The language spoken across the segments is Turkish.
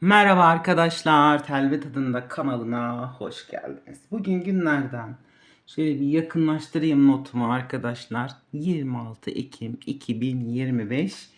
Merhaba arkadaşlar, Telve Tadında kanalına hoş geldiniz. Bugün günlerden şöyle bir yakınlaştırayım notumu arkadaşlar. 26 Ekim 2025.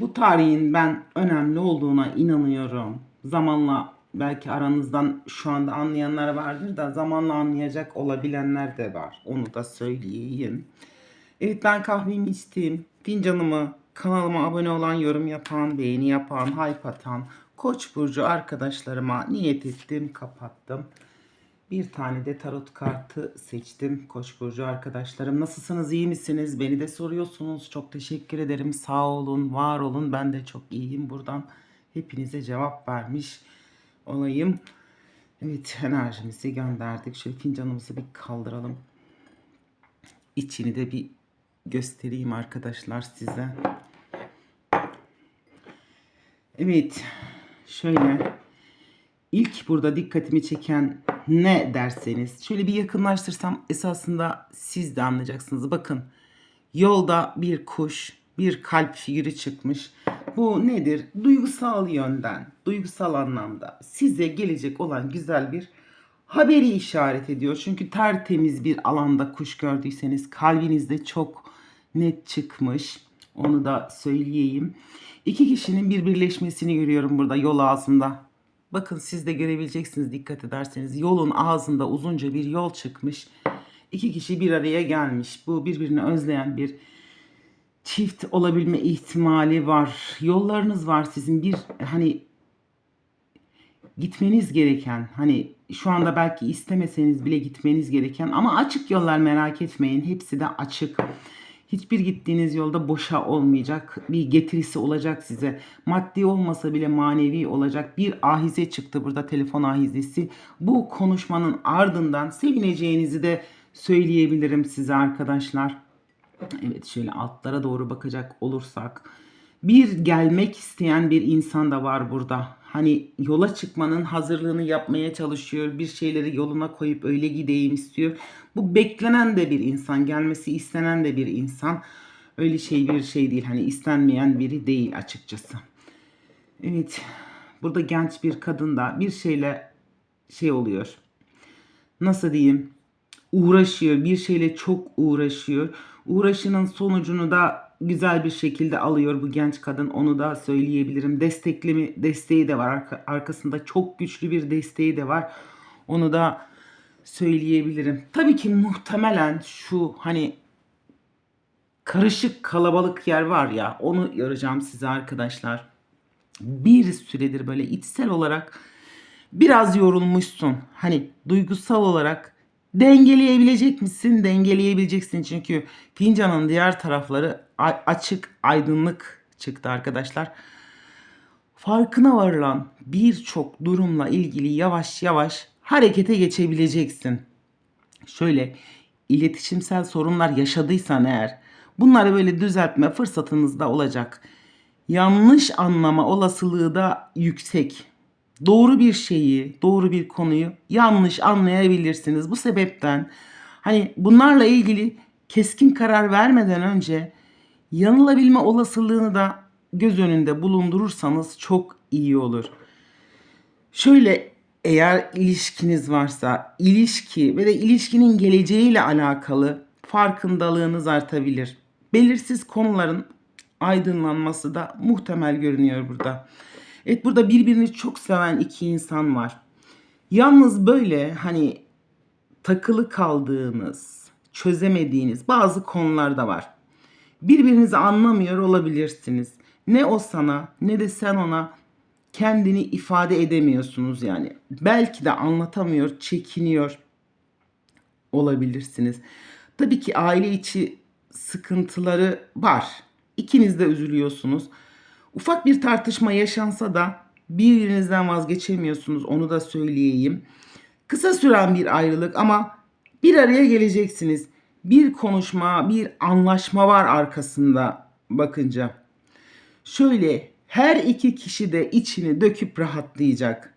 Bu tarihin ben önemli olduğuna inanıyorum. Zamanla belki aranızdan şu anda anlayanlar vardır da zamanla anlayacak olabilenler de var. Onu da söyleyeyim. Evet ben kahvemi içtim. Fincanımı kanalıma abone olan, yorum yapan, beğeni yapan, hype atan Koç burcu arkadaşlarıma niyet ettim, kapattım. Bir tane de tarot kartı seçtim. Koç burcu arkadaşlarım nasılsınız, iyi misiniz? Beni de soruyorsunuz. Çok teşekkür ederim. Sağ olun, var olun. Ben de çok iyiyim. Buradan hepinize cevap vermiş olayım. Evet enerjimizi gönderdik. Şöyle fincanımızı bir kaldıralım. İçini de bir göstereyim arkadaşlar size. Evet. Şöyle. İlk burada dikkatimi çeken ne derseniz. Şöyle bir yakınlaştırsam esasında siz de anlayacaksınız. Bakın. Yolda bir kuş, bir kalp figürü çıkmış. Bu nedir? Duygusal yönden, duygusal anlamda size gelecek olan güzel bir haberi işaret ediyor. Çünkü tertemiz bir alanda kuş gördüyseniz kalbinizde çok net çıkmış. Onu da söyleyeyim. İki kişinin bir birleşmesini görüyorum burada yol ağzında. Bakın siz de görebileceksiniz dikkat ederseniz. Yolun ağzında uzunca bir yol çıkmış. İki kişi bir araya gelmiş. Bu birbirini özleyen bir çift olabilme ihtimali var. Yollarınız var sizin bir hani gitmeniz gereken hani şu anda belki istemeseniz bile gitmeniz gereken ama açık yollar merak etmeyin. Hepsi de açık. Hiçbir gittiğiniz yolda boşa olmayacak. Bir getirisi olacak size. Maddi olmasa bile manevi olacak. Bir ahize çıktı burada telefon ahizesi. Bu konuşmanın ardından sevineceğinizi de söyleyebilirim size arkadaşlar. Evet şöyle altlara doğru bakacak olursak bir gelmek isteyen bir insan da var burada. Hani yola çıkmanın hazırlığını yapmaya çalışıyor. Bir şeyleri yoluna koyup öyle gideyim istiyor. Bu beklenen de bir insan, gelmesi istenen de bir insan. Öyle şey bir şey değil. Hani istenmeyen biri değil açıkçası. Evet. Burada genç bir kadın da bir şeyle şey oluyor. Nasıl diyeyim? Uğraşıyor. Bir şeyle çok uğraşıyor. Uğraşının sonucunu da güzel bir şekilde alıyor bu genç kadın. Onu da söyleyebilirim. Desteklemi desteği de var. Arka- arkasında çok güçlü bir desteği de var. Onu da söyleyebilirim. Tabii ki muhtemelen şu hani karışık kalabalık yer var ya onu yarayacağım size arkadaşlar. Bir süredir böyle içsel olarak biraz yorulmuşsun. Hani duygusal olarak dengeleyebilecek misin? Dengeleyebileceksin çünkü fincanın diğer tarafları açık, aydınlık çıktı arkadaşlar. Farkına varılan birçok durumla ilgili yavaş yavaş harekete geçebileceksin. Şöyle iletişimsel sorunlar yaşadıysan eğer bunları böyle düzeltme fırsatınız da olacak. Yanlış anlama olasılığı da yüksek. Doğru bir şeyi, doğru bir konuyu yanlış anlayabilirsiniz. Bu sebepten hani bunlarla ilgili keskin karar vermeden önce yanılabilme olasılığını da göz önünde bulundurursanız çok iyi olur. Şöyle eğer ilişkiniz varsa ilişki ve de ilişkinin geleceğiyle alakalı farkındalığınız artabilir. Belirsiz konuların aydınlanması da muhtemel görünüyor burada. Evet burada birbirini çok seven iki insan var. Yalnız böyle hani takılı kaldığınız, çözemediğiniz bazı konular da var. Birbirinizi anlamıyor olabilirsiniz. Ne o sana ne de sen ona kendini ifade edemiyorsunuz yani. Belki de anlatamıyor, çekiniyor olabilirsiniz. Tabii ki aile içi sıkıntıları var. İkiniz de üzülüyorsunuz. Ufak bir tartışma yaşansa da birbirinizden vazgeçemiyorsunuz. Onu da söyleyeyim. Kısa süren bir ayrılık ama bir araya geleceksiniz. Bir konuşma, bir anlaşma var arkasında bakınca. Şöyle her iki kişi de içini döküp rahatlayacak.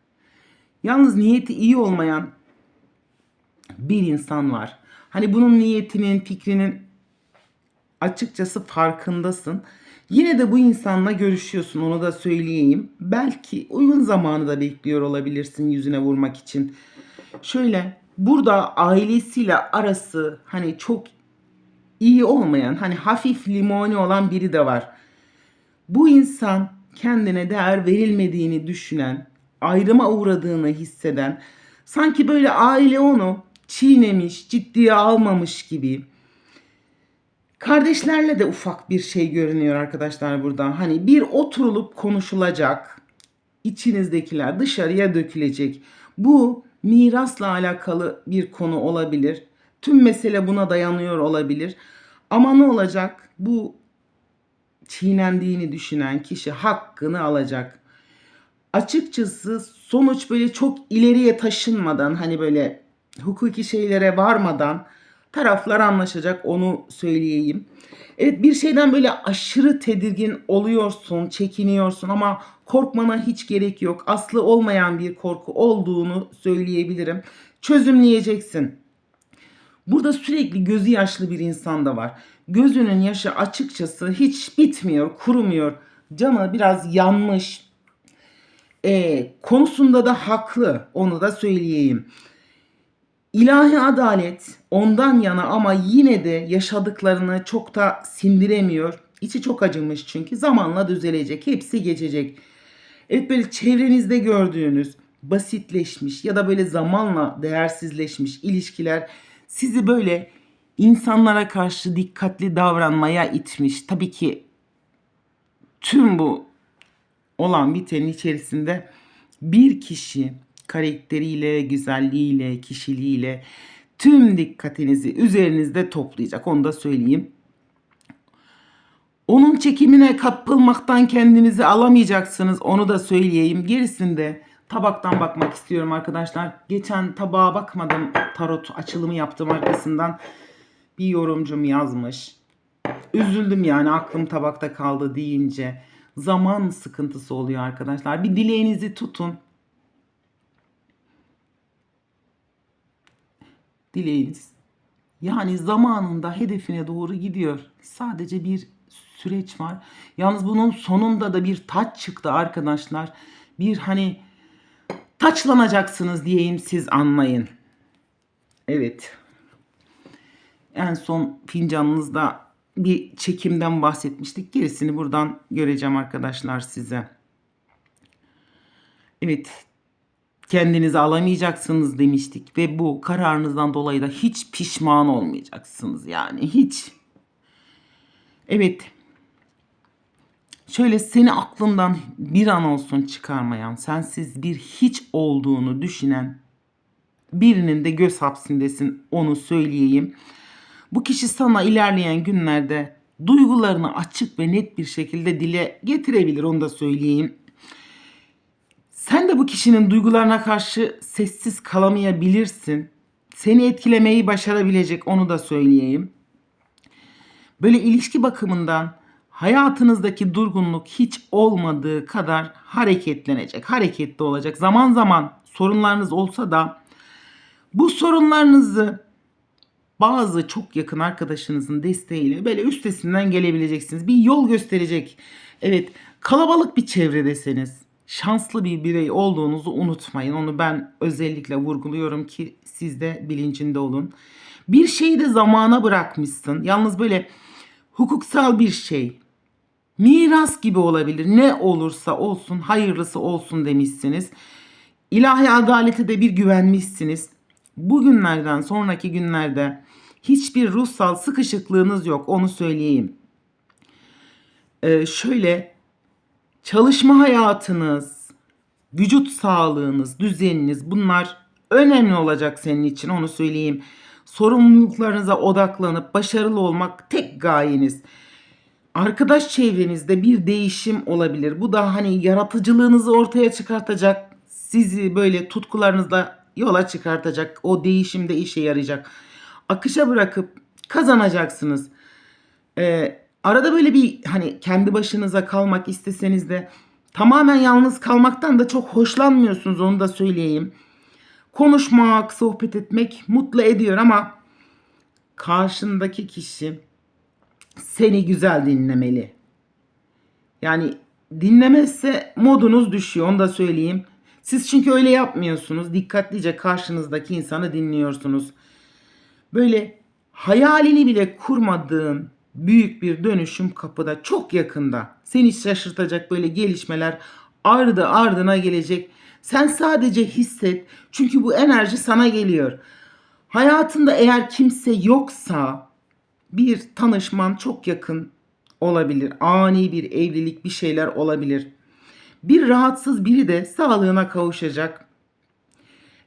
Yalnız niyeti iyi olmayan bir insan var. Hani bunun niyetinin, fikrinin açıkçası farkındasın. Yine de bu insanla görüşüyorsun onu da söyleyeyim. Belki uygun zamanı da bekliyor olabilirsin yüzüne vurmak için. Şöyle burada ailesiyle arası hani çok iyi olmayan hani hafif limoni olan biri de var. Bu insan kendine değer verilmediğini düşünen, ayrıma uğradığını hisseden, sanki böyle aile onu çiğnemiş, ciddiye almamış gibi. Kardeşlerle de ufak bir şey görünüyor arkadaşlar burada. Hani bir oturulup konuşulacak. içinizdekiler dışarıya dökülecek. Bu mirasla alakalı bir konu olabilir. Tüm mesele buna dayanıyor olabilir. Ama ne olacak? Bu çiğnendiğini düşünen kişi hakkını alacak. Açıkçası sonuç böyle çok ileriye taşınmadan hani böyle hukuki şeylere varmadan taraflar anlaşacak onu söyleyeyim. Evet bir şeyden böyle aşırı tedirgin oluyorsun, çekiniyorsun ama korkmana hiç gerek yok. Aslı olmayan bir korku olduğunu söyleyebilirim. Çözümleyeceksin. Burada sürekli gözü yaşlı bir insan da var. Gözünün yaşı açıkçası hiç bitmiyor, kurumuyor. Canı biraz yanmış. Ee, konusunda da haklı. Onu da söyleyeyim. İlahi adalet ondan yana ama yine de yaşadıklarını çok da sindiremiyor. İçi çok acımış çünkü zamanla düzelecek. Hepsi geçecek. Evet böyle çevrenizde gördüğünüz basitleşmiş ya da böyle zamanla değersizleşmiş ilişkiler sizi böyle insanlara karşı dikkatli davranmaya itmiş. Tabii ki tüm bu olan bitenin içerisinde bir kişi karakteriyle, güzelliğiyle, kişiliğiyle tüm dikkatinizi üzerinizde toplayacak. Onu da söyleyeyim. Onun çekimine kapılmaktan kendinizi alamayacaksınız. Onu da söyleyeyim. Gerisinde tabaktan bakmak istiyorum arkadaşlar. Geçen tabağa bakmadım. Tarot açılımı yaptım arkasından. Bir yorumcum yazmış. Üzüldüm yani aklım tabakta kaldı deyince. Zaman sıkıntısı oluyor arkadaşlar. Bir dileğinizi tutun. Dileğiniz. Yani zamanında hedefine doğru gidiyor. Sadece bir süreç var. Yalnız bunun sonunda da bir taç çıktı arkadaşlar. Bir hani taçlanacaksınız diyeyim siz anlayın. Evet. En son fincanınızda bir çekimden bahsetmiştik. Gerisini buradan göreceğim arkadaşlar size. Evet. Kendinizi alamayacaksınız demiştik ve bu kararınızdan dolayı da hiç pişman olmayacaksınız yani hiç. Evet. Şöyle seni aklından bir an olsun çıkarmayan, sensiz bir hiç olduğunu düşünen birinin de göz hapsindesin onu söyleyeyim. Bu kişi sana ilerleyen günlerde duygularını açık ve net bir şekilde dile getirebilir onu da söyleyeyim. Sen de bu kişinin duygularına karşı sessiz kalamayabilirsin. Seni etkilemeyi başarabilecek onu da söyleyeyim. Böyle ilişki bakımından hayatınızdaki durgunluk hiç olmadığı kadar hareketlenecek, hareketli olacak. Zaman zaman sorunlarınız olsa da bu sorunlarınızı bazı çok yakın arkadaşınızın desteğiyle böyle üstesinden gelebileceksiniz. Bir yol gösterecek. Evet, kalabalık bir çevredeseniz şanslı bir birey olduğunuzu unutmayın. Onu ben özellikle vurguluyorum ki siz de bilincinde olun. Bir şeyi de zamana bırakmışsın. Yalnız böyle hukuksal bir şey. Miras gibi olabilir. Ne olursa olsun hayırlısı olsun demişsiniz. İlahi adalete de bir güvenmişsiniz. Bugünlerden sonraki günlerde hiçbir ruhsal sıkışıklığınız yok. Onu söyleyeyim. Ee, şöyle çalışma hayatınız, vücut sağlığınız, düzeniniz bunlar önemli olacak senin için onu söyleyeyim. Sorumluluklarınıza odaklanıp başarılı olmak tek gayeniz. Arkadaş çevrenizde bir değişim olabilir. Bu da hani yaratıcılığınızı ortaya çıkartacak. Sizi böyle tutkularınızla yola çıkartacak. O değişimde işe yarayacak. Akışa bırakıp kazanacaksınız. Ee, arada böyle bir hani kendi başınıza kalmak isteseniz de tamamen yalnız kalmaktan da çok hoşlanmıyorsunuz onu da söyleyeyim. Konuşmak, sohbet etmek mutlu ediyor ama karşındaki kişi seni güzel dinlemeli. Yani dinlemezse modunuz düşüyor onu da söyleyeyim. Siz çünkü öyle yapmıyorsunuz. Dikkatlice karşınızdaki insanı dinliyorsunuz. Böyle hayalini bile kurmadığın büyük bir dönüşüm kapıda çok yakında. Seni şaşırtacak böyle gelişmeler ardı ardına gelecek. Sen sadece hisset. Çünkü bu enerji sana geliyor. Hayatında eğer kimse yoksa bir tanışman çok yakın olabilir. Ani bir evlilik bir şeyler olabilir. Bir rahatsız biri de sağlığına kavuşacak.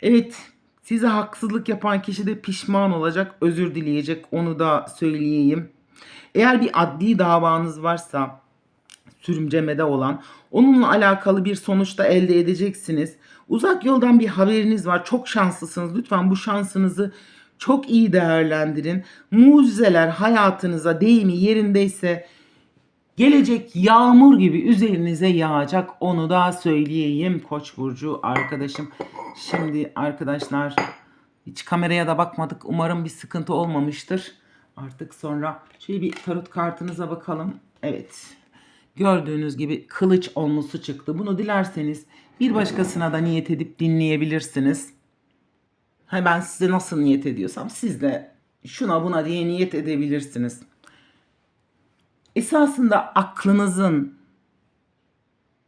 Evet, size haksızlık yapan kişi de pişman olacak, özür dileyecek. Onu da söyleyeyim. Eğer bir adli davanız varsa sürümcemede olan onunla alakalı bir sonuç da elde edeceksiniz. Uzak yoldan bir haberiniz var. Çok şanslısınız. Lütfen bu şansınızı çok iyi değerlendirin. Mucizeler hayatınıza deyimi yerindeyse gelecek yağmur gibi üzerinize yağacak. Onu da söyleyeyim Koç burcu arkadaşım. Şimdi arkadaşlar hiç kameraya da bakmadık. Umarım bir sıkıntı olmamıştır. Artık sonra şöyle bir tarot kartınıza bakalım. Evet. Gördüğünüz gibi kılıç onlusu çıktı. Bunu dilerseniz bir başkasına da niyet edip dinleyebilirsiniz. Ha ben size nasıl niyet ediyorsam siz de şuna buna diye niyet edebilirsiniz. Esasında aklınızın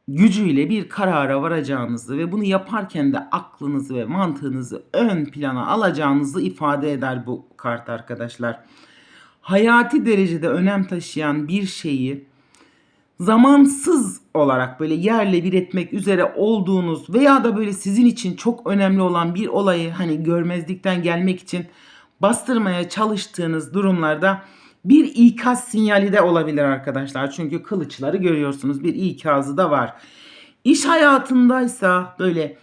gücüyle bir karara varacağınızı ve bunu yaparken de aklınızı ve mantığınızı ön plana alacağınızı ifade eder bu kart arkadaşlar. Hayati derecede önem taşıyan bir şeyi zamansız olarak böyle yerle bir etmek üzere olduğunuz veya da böyle sizin için çok önemli olan bir olayı hani görmezlikten gelmek için bastırmaya çalıştığınız durumlarda bir ikaz sinyali de olabilir arkadaşlar. Çünkü kılıçları görüyorsunuz bir ikazı da var. İş hayatındaysa böyle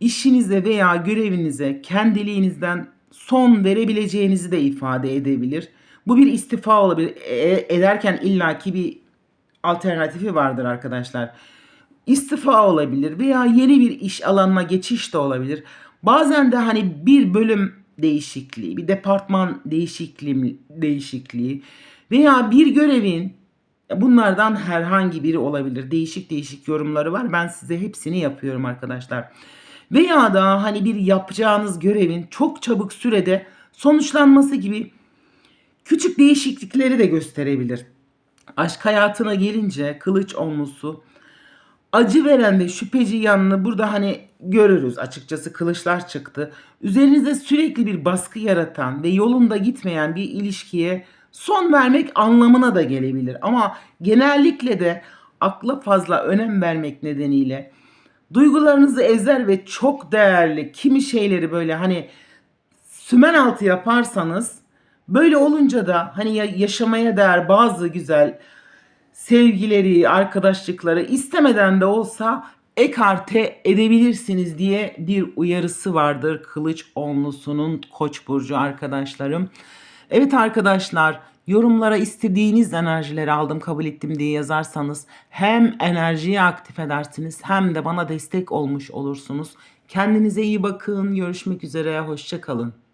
işinize veya görevinize kendiliğinizden son verebileceğinizi de ifade edebilir. Bu bir istifa olabilir. E- ederken illaki bir alternatifi vardır arkadaşlar. İstifa olabilir veya yeni bir iş alanına geçiş de olabilir. Bazen de hani bir bölüm değişikliği, bir departman değişikliği, değişikliği veya bir görevin bunlardan herhangi biri olabilir. Değişik değişik yorumları var. Ben size hepsini yapıyorum arkadaşlar. Veya da hani bir yapacağınız görevin çok çabuk sürede sonuçlanması gibi küçük değişiklikleri de gösterebilir. Aşk hayatına gelince kılıç onlusu acı veren ve şüpheci yanını burada hani görürüz açıkçası kılıçlar çıktı. Üzerinize sürekli bir baskı yaratan ve yolunda gitmeyen bir ilişkiye son vermek anlamına da gelebilir. Ama genellikle de akla fazla önem vermek nedeniyle duygularınızı ezer ve çok değerli kimi şeyleri böyle hani sümen altı yaparsanız böyle olunca da hani ya- yaşamaya değer bazı güzel sevgileri, arkadaşlıkları istemeden de olsa ekarte edebilirsiniz diye bir uyarısı vardır Kılıç Onlusu'nun Koç burcu arkadaşlarım. Evet arkadaşlar, yorumlara istediğiniz enerjileri aldım, kabul ettim diye yazarsanız hem enerjiyi aktif edersiniz hem de bana destek olmuş olursunuz. Kendinize iyi bakın. Görüşmek üzere. Hoşça kalın.